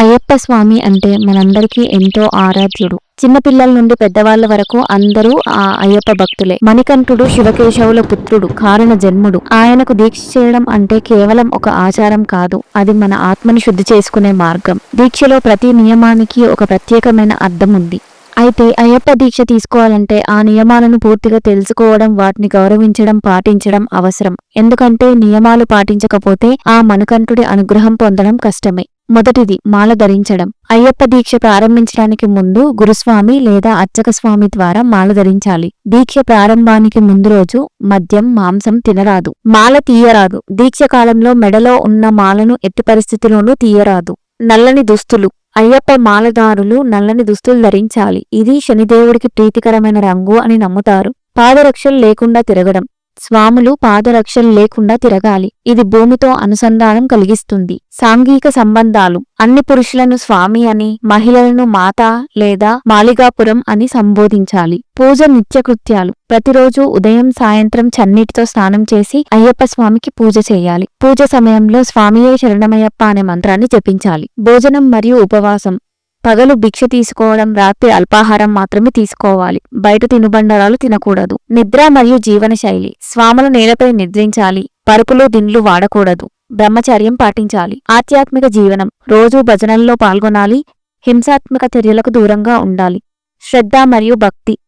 అయ్యప్ప స్వామి అంటే మనందరికీ ఎంతో ఆరాధ్యుడు. చిన్నపిల్లల నుండి పెద్దవాళ్ళ వరకు అందరూ ఆ అయ్యప్ప భక్తులే. మణికంఠుడు శివకేశవుల పుత్రుడు కారణ జన్ముడు. ఆయనకు దీక్ష చేయడం అంటే కేవలం ఒక ఆచారం కాదు అది మన ఆత్మని శుద్ధి చేసుకునే మార్గం. దీక్షలో ప్రతి నియమానికి ఒక ప్రత్యేకమైన అర్థం ఉంది. అయితే అయ్యప్ప దీక్ష తీసుకోవాలంటే ఆ నియమాలను పూర్తిగా తెలుసుకోవడం వాటిని గౌరవించడం పాటించడం అవసరం. ఎందుకంటే నియమాలు పాటించకపోతే ఆ మణికంఠుడి అనుగ్రహం పొందడం కష్టమే. మొదటిది మాల ధరించడం. అయ్యప్ప దీక్ష ప్రారంభించడానికి ముందు గురుస్వామి లేదా అర్చక స్వామి ద్వారా మాల ధరించాలి. దీక్ష ప్రారంభానికి ముందు రోజు మద్యం మాంసం తినరాదు. మాల తీయరాదు. దీక్ష కాలంలో మెడలో ఉన్న మాలను ఎట్టి పరిస్థితిలోనూ తీయరాదు. నల్లని దుస్తులు. అయ్యప్ప మాలదారులు నల్లని దుస్తులు ధరించాలి. ఇది శనిదేవుడికి ప్రీతికరమైన రంగు అని నమ్ముతారు. పాదరక్షలు లేకుండా తిరగడం. స్వాములు పాదరక్షలు లేకుండా తిరగాలి. ఇది భూమితో అనుసంధానం కలిగిస్తుంది. సాంఘిక సంబంధాలు. అన్ని పురుషులను స్వామి అని మహిళలను మాత లేదా మాలిగాపురం అని సంబోధించాలి. పూజ నిత్యకృత్యాలు. ప్రతిరోజు ఉదయం సాయంత్రం చన్నీటితో స్నానం చేసి అయ్యప్ప స్వామికి పూజ చేయాలి. పూజ సమయంలో స్వామియే శరణమయ్యప్ప అనే మంత్రాన్ని జపించాలి. భోజనం మరియు ఉపవాసం. పగలు భిక్ష తీసుకోవడం రాత్రి అల్పాహారం మాత్రమే తీసుకోవాలి. బయట తినుబండరాలు తినకూడదు. నిద్ర మరియు జీవనశైలి. స్వాములు నేలపై నిద్రించాలి. పరుపులు దిండ్లు వాడకూడదు. బ్రహ్మచర్యం పాటించాలి. ఆధ్యాత్మిక జీవనం. రోజూ భజనల్లో పాల్గొనాలి. హింసాత్మక చర్యలకు దూరంగా ఉండాలి. శ్రద్ధ మరియు భక్తి.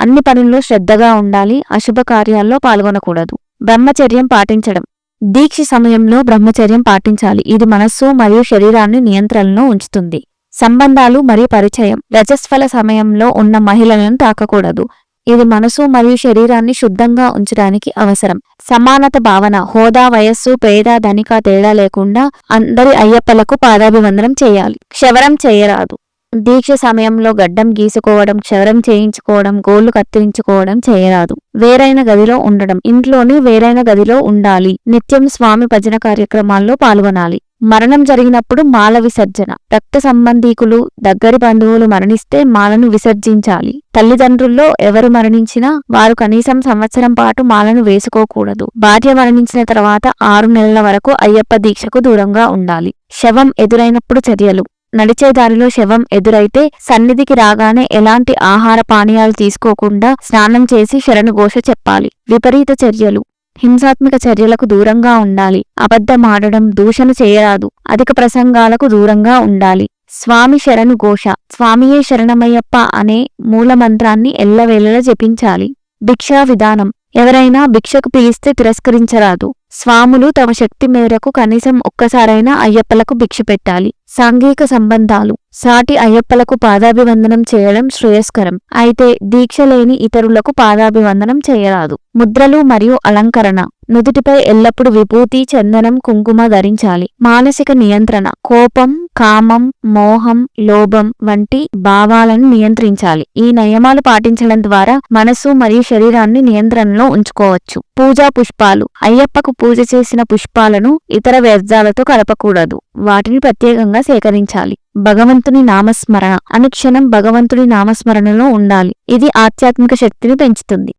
అన్ని పనుల్లో శ్రద్ధగా ఉండాలి. అశుభ కార్యాల్లో పాల్గొనకూడదు. బ్రహ్మచర్యం పాటించడం. దీక్ష సమయంలో బ్రహ్మచర్యం పాటించాలి. ఇది మనస్సు మరియు శరీరాన్ని నియంత్రణలో ఉంచుతుంది. సంబంధాలు మరియు పరిచయం. రజస్వల సమయంలో ఉన్న మహిళలను తాకకూడదు. ఇది మనసు మరియు శరీరాన్ని శుద్ధంగా ఉంచడానికి అవసరం. సమానత భావన హోదా వయస్సు పేద ధనిక తేడా లేకుండా అందరి అయ్యప్పలకు పాదాభివందనం చేయాలి. క్షవరం చేయరాదు. దీక్ష సమయంలో గడ్డం గీసుకోవడం క్షవరం చేయించుకోవడం గోళ్ళు కత్తిరించుకోవడం చేయరాదు. వేరైన గదిలో ఉండడం. ఇంట్లోని వేరైన గదిలో ఉండాలి. నిత్యం స్వామి భజన కార్యక్రమాల్లో పాల్గొనాలి. మరణం జరిగినప్పుడు మాల విసర్జన. రక్త సంబంధీకులు దగ్గరి బంధువులు మరణిస్తే మాలను విసర్జించాలి. తల్లిదండ్రుల్లో ఎవరు మరణించినా వారు కనీసం సంవత్సరం పాటు మాలను వేసుకోకూడదు. భార్య మరణించిన తర్వాత ఆరు నెలల వరకు అయ్యప్ప దీక్షకు దూరంగా ఉండాలి. శవం ఎదురైనప్పుడు చర్యలు. నడిచే దారిలో శవం ఎదురైతే సన్నిధికి రాగానే ఎలాంటి ఆహార పానీయాలు తీసుకోకుండా స్నానం చేసి శరణుఘోష చెప్పాలి. విపరీత చర్యలు. హింసాత్మక చర్యలకు దూరంగా ఉండాలి. అబద్ధమాడడం దూషణ చేయరాదు. అధిక ప్రసంగాలకు దూరంగా ఉండాలి. స్వామి శరణు ఘోష స్వామియే శరణమయ్యప్ప అనే మూలమంత్రాన్ని ఎల్లవేళలా జపించాలి. భిక్షా విధానం. ఎవరైనా భిక్షకు పిలిస్తే తిరస్కరించరాదు. స్వాములు తమ శక్తి మేరకు కనీసం ఒక్కసారైనా అయ్యప్పలకు భిక్ష పెట్టాలి. సాంఘిక సంబంధాలు. సాటి అయ్యప్పలకు పాదాభివందనం చేయడం శ్రేయస్కరం. అయితే దీక్ష లేని ఇతరులకు పాదాభివందనం చేయరాదు. ముద్రలు మరియు అలంకరణ. నుదుటిపై ఎల్లప్పుడూ విభూతి చందనం కుంకుమ ధరించాలి. మానసిక నియంత్రణ కోపం కామం మోహం లోభం వంటి భావాలను నియంత్రించాలి. ఈ నియమాలు పాటించడం ద్వారా మనసు మరియు శరీరాన్ని నియంత్రణలో ఉంచుకోవచ్చు. పూజా పుష్పాలు అయ్యప్పకు పూజ చేసిన పుష్పాలను ఇతర వ్యర్థాలతో కలపకూడదు. వాటిని ప్రత్యేకంగా సేకరించాలి. భగవంతుని నామస్మరణ అనుక్షణం భగవంతుని నామస్మరణలో ఉండాలి. ఇది ఆధ్యాత్మిక శక్తిని పెంచుతుంది.